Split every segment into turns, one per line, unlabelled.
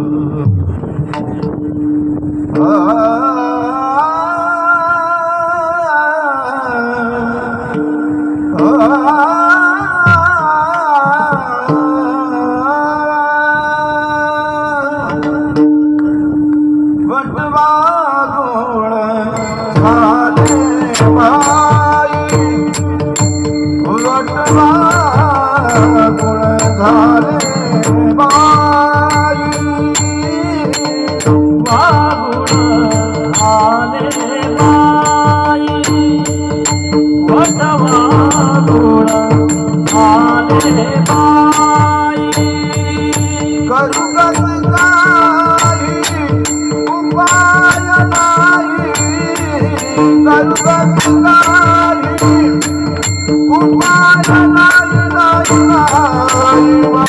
Thank you.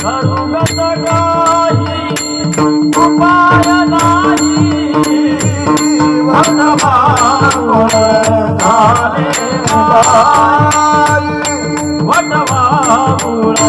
Hello. వటవాపురా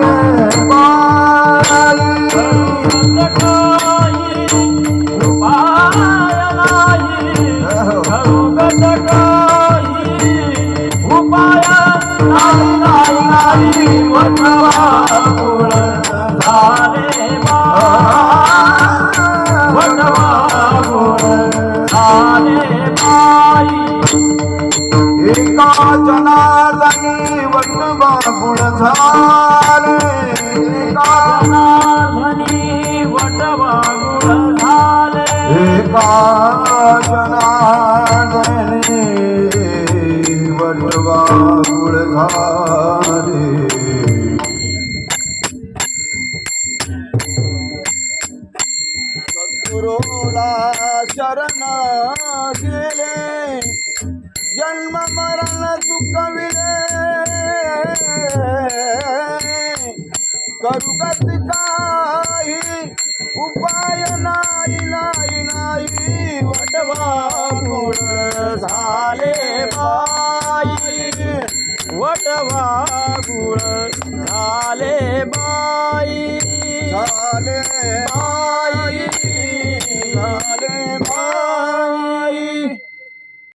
जनार्दनी वटवा गुण झाले. एका
जनार्दनी वटवागुळ झाले.
एका जनार्दनी वटवा गुण झाले. सद्गुरूला शरण गेले. जन्म मरण चुकविले करू काही उपाय नाही नाही नाही.
वटवागुळ झाले बाई। वटवागुळ झाले बाई।